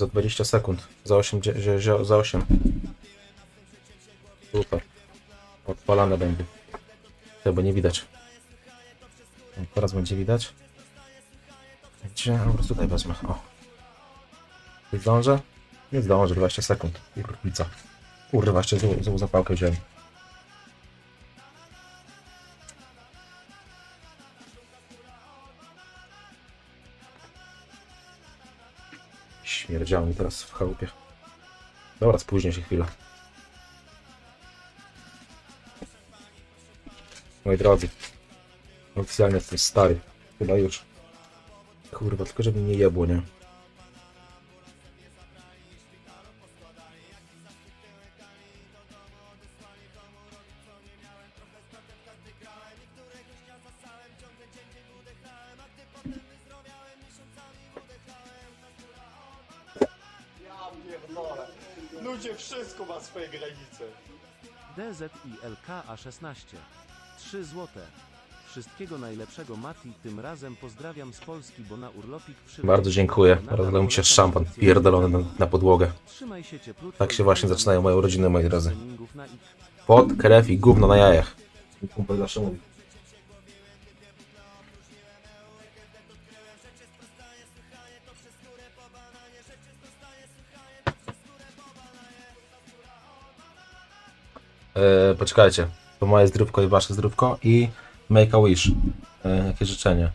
Za 20 sekund. Za 8. dzie- zie- zie- Za 8. Super. Odpalane będzie. Chyba nie widać. Teraz będzie widać. Gdzie? Po prostu tutaj wezmę. O. Zdążę? Nie zdążę, 20 sekund. Kurwica. Kurwa, jeszcze złą, złą zapałkę wziąłem. Śmierdziało mi teraz w chałupie. Dobra, spóźnię się chwilę. Moi drodzy, oficjalnie jestem stary. Chyba już. Kurwa, tylko żeby nie jebło, nie? Ludzie, wszystko ma swoje granice. DZILK A16. 3 złote. Wszystkiego najlepszego Mati, tym razem pozdrawiam z Polski, bo na urlopik przy... Bardzo dziękuję. Rozlał mi się szampan pierdolony na, na podłogę. Trzymaj się cieplutko Tak się właśnie zaczynają moje urodziny, moi drodzy. Pot, krew i gówno na jajach. Kumpel zawsze mówi. E, poczekajcie. To moje zdrówko i wasze zdrówko i make a wish. E, jakie życzenie?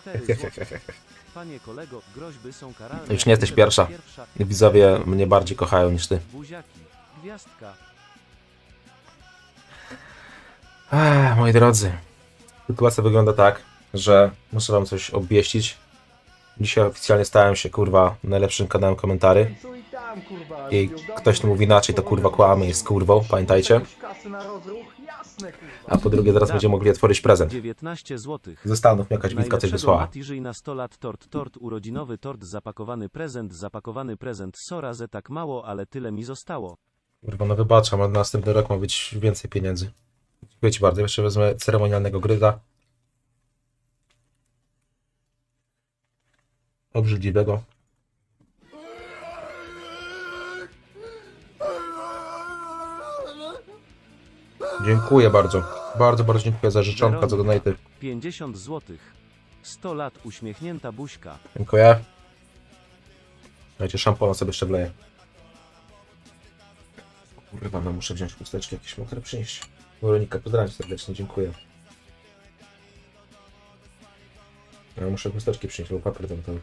4 złote. Panie kolego, groźby są karalne. Już nie jesteś pierwsza. Widzowie mnie bardziej kochają niż ty. Buziaki. Gwiazdka. Ech, moi drodzy, sytuacja wygląda tak, że muszę wam coś obwieścić. Dzisiaj oficjalnie stałem się, kurwa, najlepszym kanałem komentarzy. Co i ktoś tu mówi inaczej, to kurwa kłamie, jest kurwą, pamiętajcie. A po drugie, zaraz będziemy mogli otworzyć prezent. 19 złotych. Ze Stanów mi jakaś witka coś wysłała. Mati żyj na 100 lat tort, tort urodzinowy, tort zapakowany prezent, zapakowany prezent, sora, że tak mało, ale tyle mi zostało. Kurwa, no wybaczam, a na następny rok ma być więcej pieniędzy. Dziękuję ci bardzo. Jeszcze wezmę ceremonialnego gryza. Obrzydliwego. Dziękuję bardzo. Bardzo, bardzo dziękuję za życzonka, za donaty. 50 złotych. 100 lat uśmiechnięta buźka. Dziękuję. Dajcie szampona sobie jeszcze wleję. Kurwa, no muszę wziąć chusteczki jakieś mokre przynieść. Weronika, pozdrawiam serdecznie, dziękuję. Ja muszę chusteczki przynieść, bo papier toaletowy. Byłem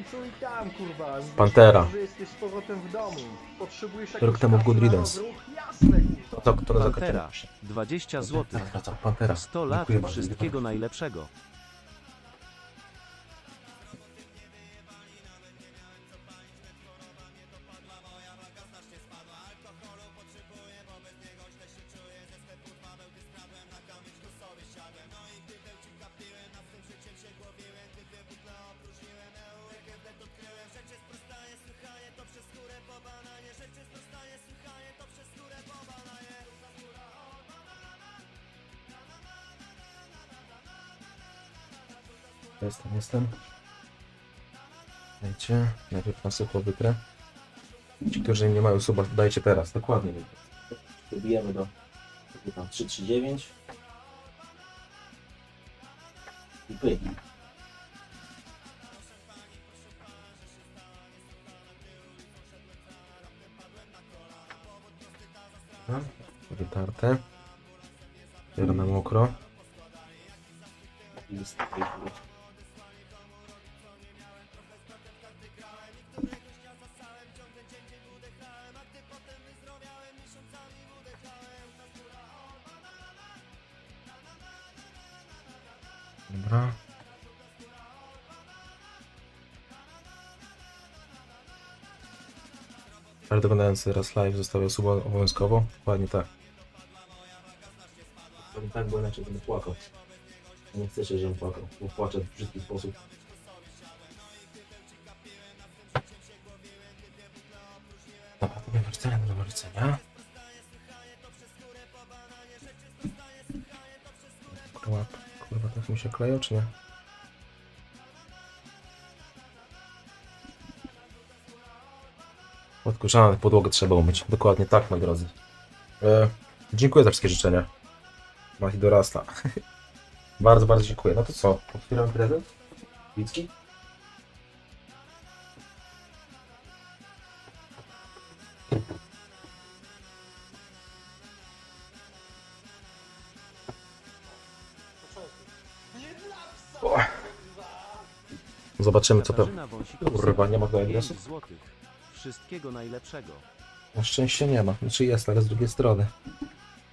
i tam, kurwa. Pantera. Że jesteś z powrotem w domu. Potrzebujesz Rok temu w kasy Good na Riddance. rozruch? Jasne, kurwa. To, to, Pantera. zakończenie. 20 złotych. Wracam, Pantera. 100 lat Dziękuję bardzo, wszystkiego najlepszego. Jestem, jestem. Dajcie. Najpierw na sucho wykrę. Ci, którzy nie mają suba, dajcie teraz. Dokładnie. Dobijemy do do tam 339. I pyk. Wytarte. Biorę na mokro. Jest tutaj Ale doglądający teraz live zostawiał suba obowiązkowo. Dokładnie tak. tak, bo inaczej będę płakał. Nie chcecie, żebym płakał, bo płaczę w brzydki sposób. Dobra, to będzie wracania do wracania. Kurwa, kurwa, tak mi się kleją, czy nie? Odkurzana podłogę trzeba umyć. Dokładnie tak, moi drodzy. E, dziękuję za wszystkie życzenia. Mati dorasta. bardzo, bardzo dziękuję. No to co? Otwieramy prezent? Wicki? Zobaczymy co to... Kurwa, nie ma 5 adresu? Wszystkiego najlepszego. Na szczęście nie ma. Znaczy jest, ale z drugiej strony.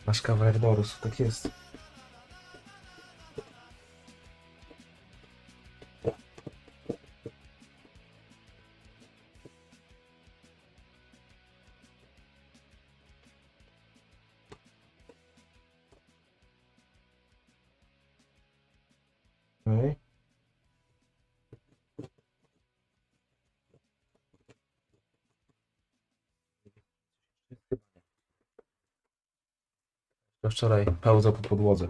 Nasz kawałek dorósł, tak jest. Wczoraj pełzał po podłodze.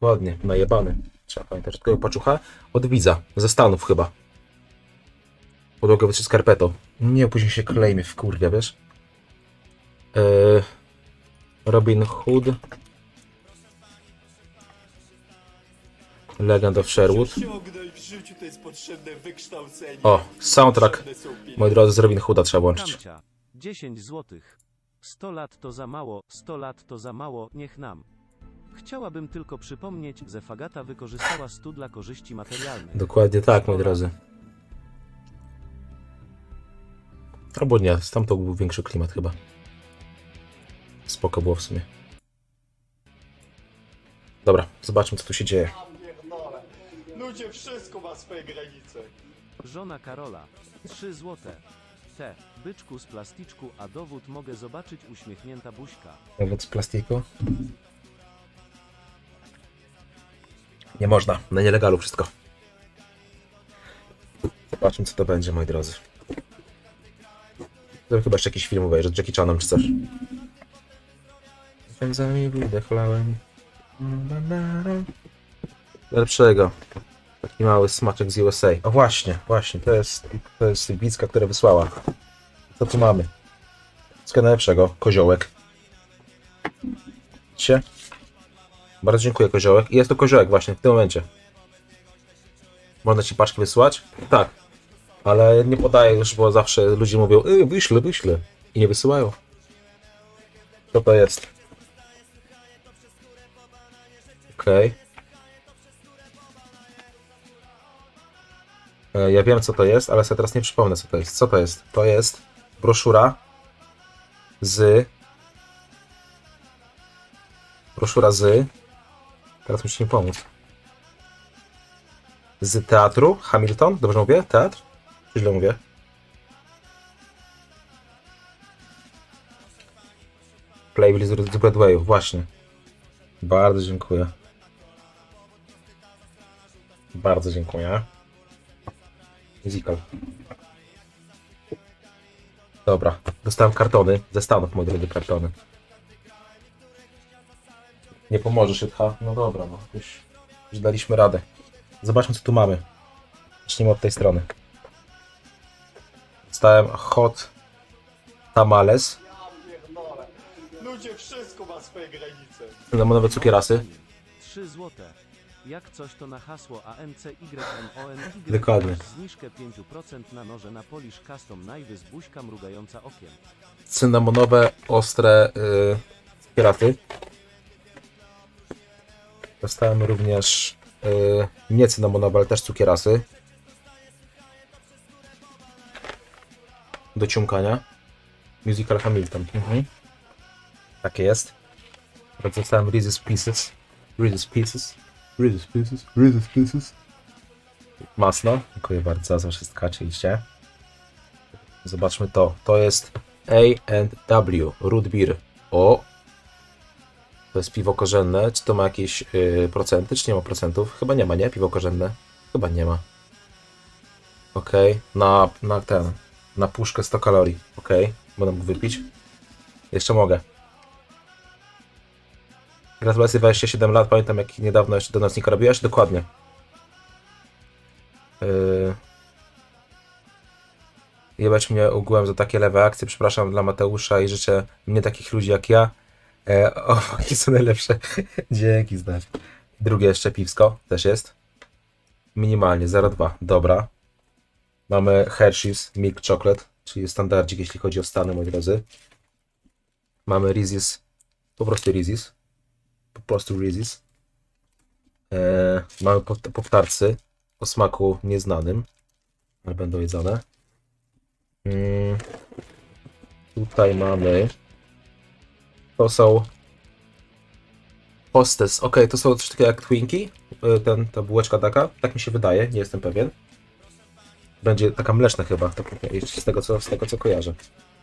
Ładnie, najebany. Trzeba pamiętać. Tylko paczucha od widza, ze Stanów chyba. Podłogę wytrzy skarpetą. Nie, później się klejmie w kurwia, wiesz? Eee, Robin Hood. Legend of Sherwood. O, soundtrack. Moi drodzy, z Robin Hooda trzeba łączyć. Kamcia. 10 złotych. 100 lat to za mało, 100 lat to za mało, niech nam. Chciałabym tylko przypomnieć, że Fagata wykorzystała stu dla korzyści materialnych. Dokładnie tak, moi drodzy. Albo nie, stamtąd był większy klimat chyba. Spoko było w sumie. Dobra, zobaczmy co tu się dzieje. Ludzie, wszystko ma swoje granice. Żona Karola. 3 złote. Byczku z plasticzku, a dowód mogę zobaczyć uśmiechnięta buźka. Z plastiku. Nie można, na nielegalu wszystko. Zobaczmy co to będzie, moi drodzy. To chyba jeszcze jakiś film obejrzeć, z Jackie Chanem czy coś. Pędzami wydechlałem. Lepszego. Taki mały smaczek z USA. O właśnie, właśnie, to jest, to jest Bicka, która wysłała. Co tu mamy? Z najlepszego, koziołek. Widzicie? Bardzo dziękuję, koziołek. I jest to koziołek właśnie w tym momencie. Można ci paczki wysłać? Tak. Ale nie podaję już, bo zawsze ludzie mówią, y, wyślę, wyślę. I nie wysyłają. Co to jest? Okej. E, Ja wiem, co to jest, ale sobie teraz nie przypomnę, co to jest. Co to jest? To jest broszura z broszura z. Teraz musicie mi pomóc. Z teatru Hamilton? Dobrze mówię? Teatr? Czy źle mówię? Playlist z Broadwayu, właśnie. Bardzo dziękuję. Bardzo dziękuję. Musical. Dobra, dostałem kartony. Ze Stanów, moi drodzy, kartony. Nie pomożesz, Jitha? No dobra, no. Już, już daliśmy radę. Zobaczmy, co tu mamy. Zacznijmy od tej strony. Dostałem hot tamales. Ludzie, wszystko ma swoje granice. Cynamonowe cukierasy. 3 złote. Jak coś to na hasło AMCYMONY Dokładnie. zniżkę 5% na noże na Polish Custom Knives z buźka mrugająca okiem. Cynamonowe, ostre yy, cukierasy. Dostałem również yy, nie cynamonowe, ale też cukierasy. Do ciumkania. Musical Hamilton. Mhm. Takie jest. Dostałem Reese's Pieces. Reese's Pieces. Reese's Pieces. Reese's Pieces. Masno. Dziękuję bardzo za wszystko, oczywiście. Zobaczmy to. To jest A&W Root Beer. O! To jest piwo korzenne. Czy to ma jakieś yy, procenty, czy nie ma procentów? Chyba nie ma, nie? Piwo korzenne? Chyba nie ma. Okej. Na, na ten. Na puszkę 100 kalorii. Okej. Będę mógł wypić. Jeszcze mogę. Gratulacje 27 lat. Pamiętam jak niedawno jeszcze do nocnika robiłeś? Dokładnie. Yy... Jebać mnie ogółem za takie lewe akcje. Przepraszam dla Mateusza i życzę mnie takich ludzi jak ja. E, o, jakie są najlepsze. Dzięki, znać. Drugie jeszcze piwsko też jest. Minimalnie 0,2. Dobra. Mamy Hershey's Milk Chocolate, czyli standardzik, jeśli chodzi o stany, moi drodzy. Mamy Reese's, po prostu Reese's. Po prostu Reese's. E, mamy poptarcy o smaku nieznanym, ale będą jedzone. Mm, tutaj mamy. To są. Hostess. Ok, to są coś takiego jak Twinkie. Y, Ten, ta bułeczka taka. Tak mi się wydaje, nie jestem pewien. Będzie taka mleczna chyba, z, tego, co, z tego co kojarzę.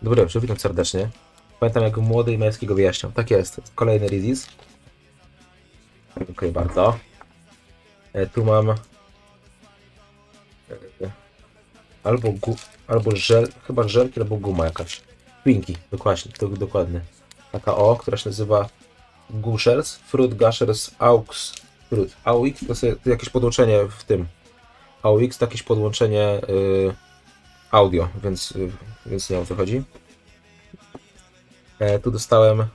Dobry, witam serdecznie. Pamiętam jak młody i męski go wyjaśniał. Tak jest. Kolejny Rizis. Dziękuję bardzo. E, tu mam. e, Albo, gu, albo żel, chyba żelki, albo guma jakaś. Twinkie, dokładnie, to dokładnie. Taka o, która się nazywa Gushers, Fruit Gushers Aux Fruit. AUX to, to jakieś podłączenie w tym. AUX to jakieś podłączenie y, audio, więc, y, więc nie o co chodzi. E, tu dostałem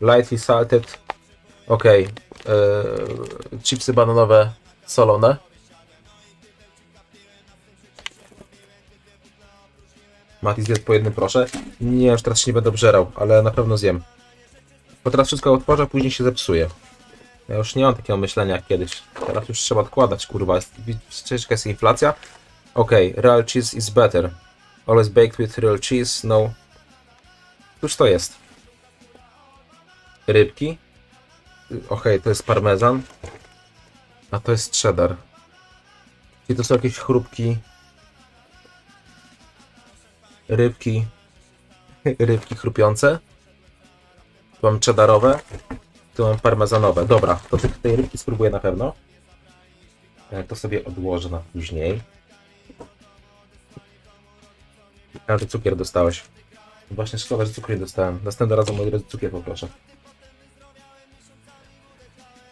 lightly salted, ok, e, chipsy bananowe solone. Mati zjedz po jednym proszę. Nie, już teraz się nie będę obżerał, ale na pewno zjem. Bo teraz wszystko otworzę, później się zepsuje. Ja już nie mam takiego myślenia jak kiedyś. Teraz już trzeba odkładać, kurwa. Jaka jest inflacja? Okej, real cheese is better. Always baked with real cheese, no. Cóż to jest? Rybki. Okej, to jest parmezan. A to jest cheddar. Czyli to są jakieś chrupki. Rybki. Rybki chrupiące. Tu mam cheddarowe. Tu mam parmezanowe. Dobra, to tych, tej rybki spróbuję na pewno. E, To sobie odłożę na później. A ty cukier dostałeś. Właśnie szkoda, że cukru nie dostałem. Następnym razem moi drodzy cukier poproszę.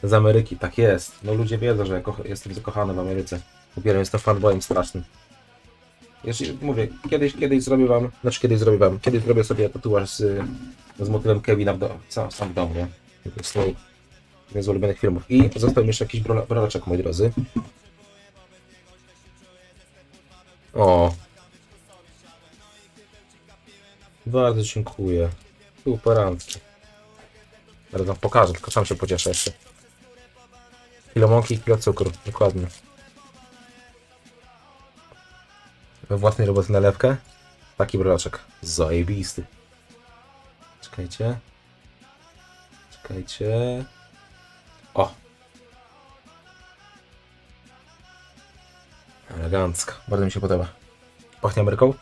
Z Ameryki, tak jest. No ludzie wiedzą, że ja jestem zakochany w Ameryce. Uwielbiam, jestem fanboyem strasznym. Jeśli, mówię, kiedyś, kiedyś zrobię wam, znaczy kiedyś zrobię wam, kiedyś zrobię sobie tatuaż z, z motywem Kevina w sam, w domu, nie? Mój jeden z ulubionych filmów. I został mi jeszcze jakiś brola- brolaczek, moi drodzy. O. Bardzo dziękuję. Super wam pokażę, tylko sam się pocieszę jeszcze. Kilo mąki kilo cukru, dokładnie. We własnej roboty nalewkę. Taki brolaczek. Zajebisty. Czekajcie. Czekajcie. O! Elegancko. Bardzo mi się podoba. Pachnie Ameryką?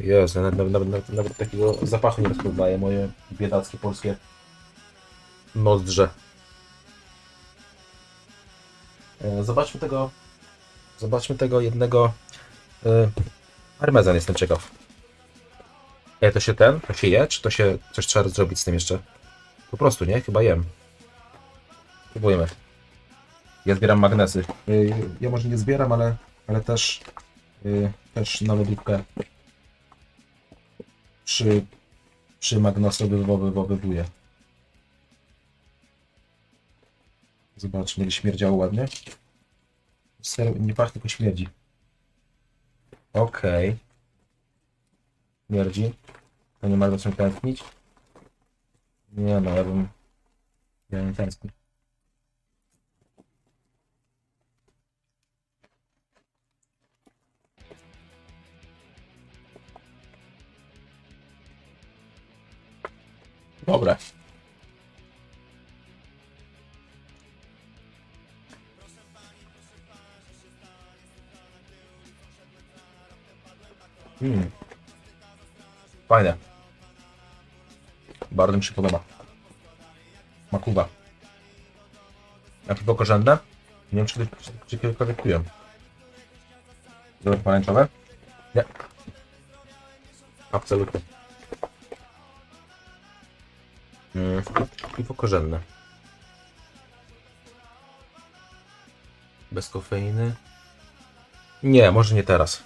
Jezu, nawet, nawet, nawet, nawet takiego zapachu nie rozpoznaję moje biedackie polskie nozdrze. Zobaczmy tego. Zobaczmy tego jednego. E, parmezan jestem ciekaw. E, to się ten? To się je? Czy to się coś trzeba zrobić z tym jeszcze? Po prostu, nie? Chyba jem. Próbujemy. Ja zbieram magnesy. Y, Ja może nie zbieram, ale, ale też, y, też na lodówkę przy, przy magnesowywowywuję. Zobaczmy, ile śmierdziało ładnie. Ser nie pachnie, tylko śmierdzi. Okej. Śmierdzi. To nie ma za czym tęsknić. Nie no, ja bym... Ja nie tęsknię. Dobre. Hmm. Fajne. Bardzo mi się podoba. Kuba. A piwo korzenne? Nie wiem, czy, czy, czy kiedykolwiek piłem. Dobre pomarańczowe? Nie. Absolutnie. Mm, piwo korzenne. Bez kofeiny? Nie, może nie teraz.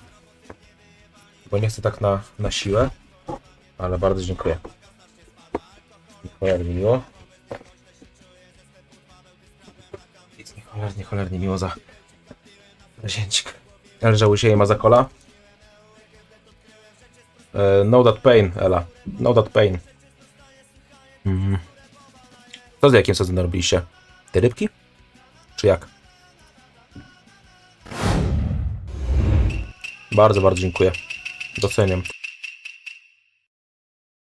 Bo nie chcę tak na, na siłę. Ale bardzo dziękuję. Cholernie miło. Jest mi cholernie, cholernie miło za zięcik. Ale że się ma za kola? E, no that pain, Ela. No that pain. Mhm. Co z jakim sezonem robiliście? Te rybki? Czy jak? Bardzo, bardzo dziękuję. доценим.